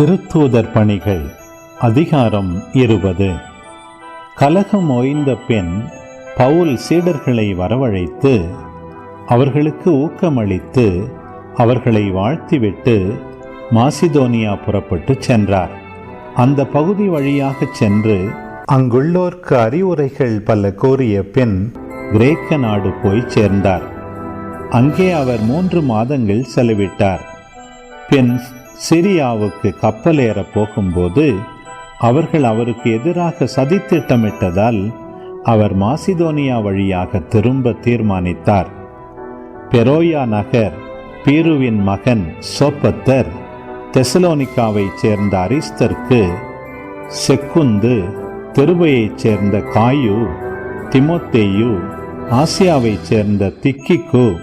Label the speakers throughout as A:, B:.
A: திருத்தூதர் பணிகள் அதிகாரம் இருபது. கலகம் ஓய்ந்த பின் பவுல் சீடர்களை வரவழைத்து அவர்களுக்கு ஊக்கமளித்து அவர்களை வாழ்த்திவிட்டு மாசிதோனியா புறப்பட்டு சென்றார். அந்த பகுதி வழியாக சென்று அங்குள்ளோர்க்கு அறிவுரைகள் பல கூறிய பின் கிரேக்க நாடு போய் சேர்ந்தார். அங்கே அவர் மூன்று மாதங்கள் செலவிட்டார். பின் சிரியாவுக்கு கப்பல் ஏற போகும்போது அவர்கள் அவருக்கு எதிராக சதித்திட்டமிட்டதால் அவர் மாசிதோனியா வழியாக திரும்ப தீர்மானித்தார். பெரோயா நகர் பீருவின் மகன் சோப்பத்தர் தெசலோனிக்காவைச் சேர்ந்த அரிஸ்தர்க்கு செக்குந்து தெருவையைச் சேர்ந்த காயு திமோத்தேயு ஆசியாவைச் சேர்ந்த திக்கிக்கு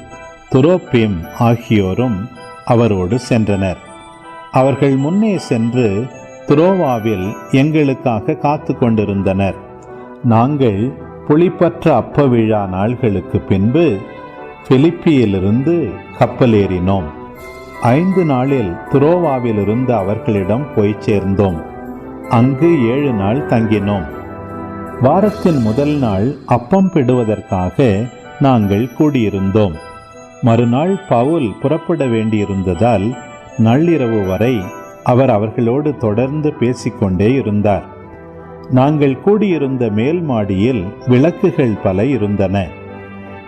A: துரோப்பிம் ஆகியோரும் அவரோடு சென்றனர். அவர்கள் முன்னே சென்று துரோவாவில் எங்களுக்காக காத்து கொண்டிருந்தனர். நாங்கள் புளிப்பற்ற அப்ப விழா நாள்களுக்கு பின்பு பிலிப்பியிலிருந்து கப்பலேறினோம். ஐந்து நாளில் துரோவாவிலிருந்து அவர்களிடம் போய் சேர்ந்தோம். அங்கு ஏழு நாள் தங்கினோம். வாரத்தின் முதல் நாள் அப்பம் பிடுவதற்காக நாங்கள் கூடியிருந்தோம். மறுநாள் பவுல் புறப்பட வேண்டியிருந்ததால் நள்ளிரவு வரை அவர் அவர்களோடு தொடர்ந்து பேசிக்கொண்டே இருந்தார். நாங்கள் கூடியிருந்த மேல் மாடியில் விளக்குகள் பல இருந்தன.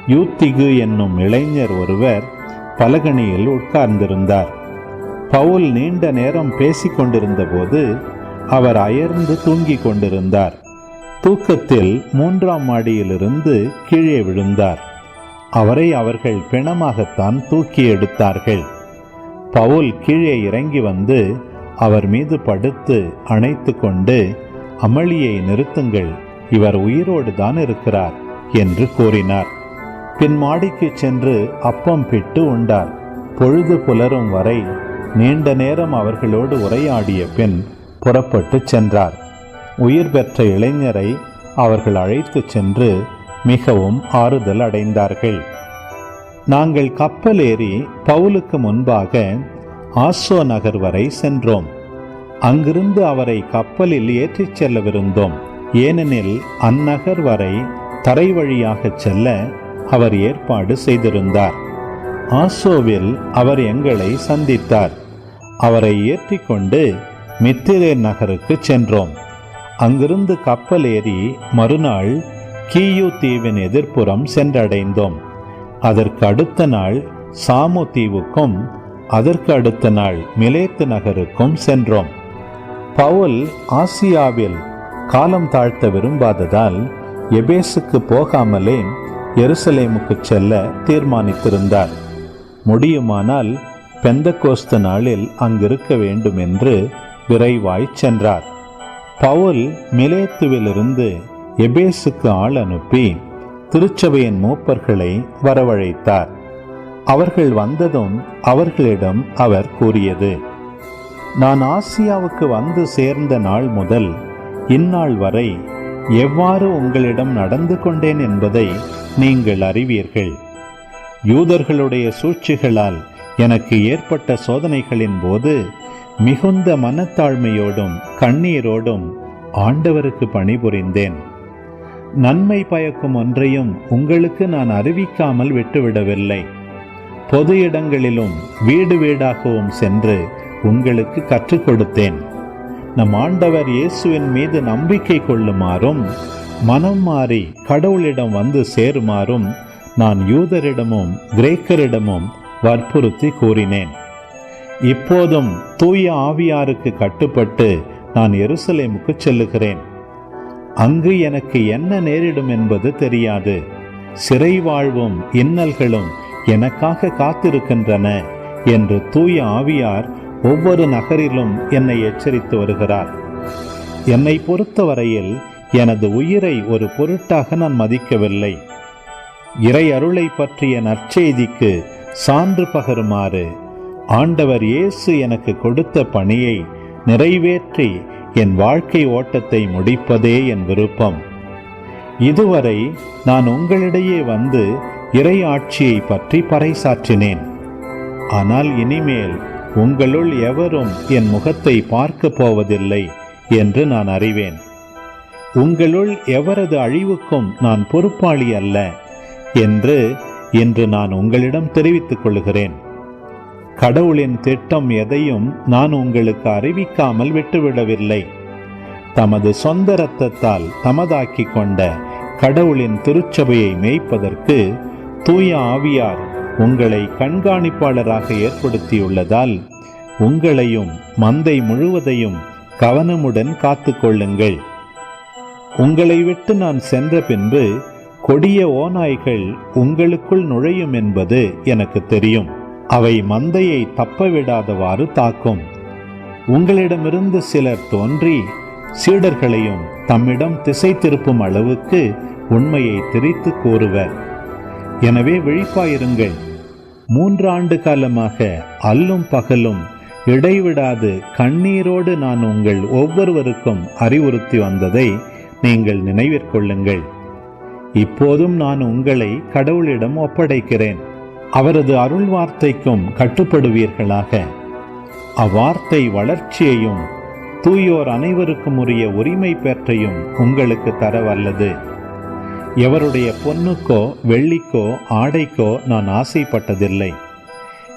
A: யூத்திகு என்னும் இளைஞர் ஒருவர் பலகணியில் உட்கார்ந்திருந்தார். பவுல் நீண்ட நேரம் பேசிக்கொண்டிருந்தபோது போது அவர் அயர்ந்து தூங்கிக் கொண்டிருந்தார். தூக்கத்தில் மூன்றாம் மாடியிலிருந்து கீழே விழுந்தார். அவரை அவர்கள் பிணமாகத்தான் தூக்கி எடுத்தார்கள். பவுல் கீழே இறங்கி வந்து அவர் மீது படுத்து அணைத்து கொண்டு அமளியை நிறுத்துங்கள் இவர் உயிரோடு தான் இருக்கிறார் என்று கூறினார். பின் மாடிக்கு சென்று அப்பம் பிட்டு உண்டார். பொழுது புலரும் வரை நீண்ட நேரம் அவர்களோடு உரையாடிய பின் புறப்பட்டு சென்றார். உயிர் பெற்ற இளைஞரை அவர்கள் அழைத்துச் சென்று மிகவும் ஆறுதல் அடைந்தார்கள். நாங்கள் கப்பலேறி பவுலுக்கு முன்பாக ஆசோ நகர் வரை சென்றோம். அங்கிருந்து அவரை கப்பலில் ஏற்றிச் செல்லவிருந்தோம் ஏனெனில் அந்நகர் வரை தரை வழியாகச் செல்ல அவர் ஏற்பாடு செய்திருந்தார். ஆசோவில் அவர் எங்களை சந்தித்தார். அவரை ஏற்றிக்கொண்டு மித்திரே நகருக்கு சென்றோம். அங்கிருந்து கப்பல் ஏறி மறுநாள் கீயு தீவின் எதிர்ப்புறம் சென்றடைந்தோம். அதற்கு அடுத்த நாள் சாமு தீவுக்கும் அதற்கு அடுத்த நாள் மிலேத்து நகருக்கும் சென்றோம். பவுல் ஆசியாவில் காலம் தாழ்த்த விரும்பாததால் எபேசுக்கு போகாமலே எருசலேமுக்கு செல்ல தீர்மானித்திருந்தார். முடியுமானால் பெந்தகோஸ்த நாளில் அங்கிருக்க வேண்டும் என்று விரைவாய் சென்றார். பவுல் மிலேத்துவிலிருந்து எபேசுக்கு ஆள் அனுப்பி திருச்சபையின் மூப்பர்களை வரவழைத்தார். அவர்கள் வந்ததும் அவர்களிடம் அவர் கூறியது நான் ஆசியாவுக்கு வந்து சேர்ந்த நாள் முதல் இந்நாள் வரை எவ்வாறு உங்களிடம் நடந்து கொண்டேன் என்பதை நீங்கள் அறிவீர்கள். யூதர்களுடைய சூழ்ச்சிகளால் எனக்கு ஏற்பட்ட சோதனைகளின் போது மிகுந்த மனத்தாழ்மையோடும் கண்ணீரோடும் ஆண்டவருக்கு பணிபுரிந்தேன். நன்மை பயக்கும் ஒன்றையும் உங்களுக்கு நான் அறிவிக்காமல் விட்டுவிடவில்லை. பொது இடங்களிலும் வீடு வீடாகவும் சென்று உங்களுக்கு கற்றுக் கொடுத்தேன். நம் ஆண்டவர் இயேசுவின் மீது நம்பிக்கை கொள்ளுமாறும் மனம் மாறி கடவுளிடம் வந்து சேருமாறும் நான் யூதரிடமும் கிரேக்கரிடமும் வற்புறுத்தி கூறினேன். இப்போதும் தூய ஆவியாருக்கு கட்டுப்பட்டு நான் எருசலேமுக்கு செல்லுகிறேன். அங்கு எனக்கு என்ன நேரிடும் என்பது தெரியாது. சிறை வாழ்வும் இன்னல்களும் எனக்காக காத்திருக்கின்றன என்று தூய ஆவியார் ஒவ்வொரு நகரிலும் என்னை எச்சரித்து வருகிறார். என்னை பொறுத்தவரையில் எனது உயிரை ஒரு பொருட்டாக நான் மதிக்கவில்லை. இறை அருளை பற்றிய நற்செய்திக்கு சான்று பகருமாறு ஆண்டவர் இயேசு எனக்கு கொடுத்த பணியை நிறைவேற்றி என் வாழ்க்கை ஓட்டத்தை முடிப்பதே என் விருப்பம். இதுவரை நான் உங்களிடையே வந்து இறை ஆட்சியை பற்றி பறைசாற்றினேன். ஆனால் இனிமேல் உங்களுள் எவரும் என் முகத்தை பார்க்கப் போவதில்லை என்று நான் அறிவேன். உங்களுள் எவரது அழிவுக்கும் நான் பொறுப்பாளி அல்ல என்று இன்று நான் உங்களிடம் தெரிவித்துக் கொள்கிறேன். கடவுளின் திட்டம் எதையும் நான் உங்களுக்கு அறிவிக்காமல் விட்டுவிடவில்லை. தமது சொந்த இரத்தத்தால் தமதாக்கிக் கொண்ட கடவுளின் திருச்சபையை மேய்ப்பதற்கு தூய ஆவியார் உங்களை கண்காணிப்பாளராக ஏற்படுத்தியுள்ளதால் உங்களையும் மந்தை முழுவதையும் கவனமுடன் காத்துக்கொள்ளுங்கள் உங்களை விட்டு நான் சென்ற பின்பு கொடிய ஓநாய்கள் உங்களுக்குள் நுழையும் என்பது எனக்கு தெரியும். அவை மந்தையை தப்பவிடாதவாறு தாக்கும். உங்களிடமிருந்து சிலர் தோன்றி சீடர்களையும் தம்மிடம் திசை திருப்பும் அளவுக்கு உண்மையை திரித்து கூறுவர். எனவே விழிப்பாயிருங்கள். மூன்றாண்டு காலமாக அல்லும் பகலும் இடைவிடாது கண்ணீரோடு நான் உங்கள் ஒவ்வொருவருக்கும் அறிவுறுத்தி வந்ததை நீங்கள் நினைவிற்கொள்ளுங்கள் இப்போதும் நான் உங்களை கடவுளிடம் ஒப்படைக்கிறேன். அவரது அருள் வார்த்தைக்கும் கட்டுப்படுவீர்களாக. அவ்வார்த்தை வளர்ச்சியையும் தூயோர் அனைவருக்கும் உரிய உரிமை பெற்றையும் உங்களுக்கு தர வல்லது எவருடைய பொன்னுக்கோ வெள்ளிக்கோ ஆடைக்கோ நான் ஆசைப்பட்டதில்லை.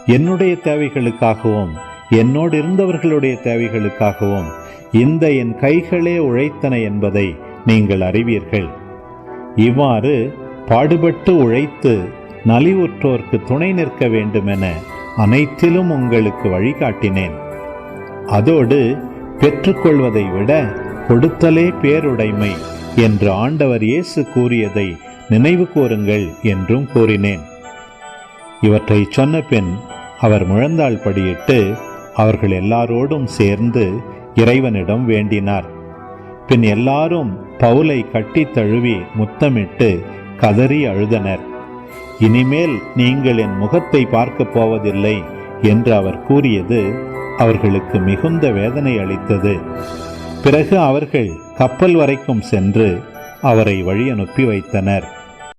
A: என்னுடைய தேவைகளுக்காகவும் என்னோடு இருந்தவர்களுடைய தேவைகளுக்காகவும் இந்த என் கைகளே உழைத்தன என்பதை நீங்கள் அறிவீர்கள். இவ்வாறு பாடுபட்டு உழைத்து நலிவுற்றோர்க்கு துணை நிற்க வேண்டுமென அனைத்திலும் உங்களுக்கு வழிகாட்டினேன். அதோடு பெற்றுக்கொள்வதை விட கொடுத்தலே பேருடைமை என்று ஆண்டவர் இயேசு கூறியதை நினைவு கூறுங்கள் என்றும் கூறினேன். இவற்றை சொன்ன பின் அவர் முழந்தாள் படியிட்டு அவர்கள் எல்லாரோடும் சேர்ந்து இறைவனிடம் வேண்டினார். பின் எல்லாரும் பவுலை கட்டித் தழுவி முத்தமிட்டு கதறி அழுதனர். இனிமேல் நீங்கள் என் முகத்தை பார்க்கப் போவதில்லை என்று அவர் கூறியது அவர்களுக்கு மிகுந்த வேதனை அளித்தது. பிறகு அவர்கள் கப்பல் வரைக்கும் சென்று அவரை வழி அனுப்பி வைத்தனர்.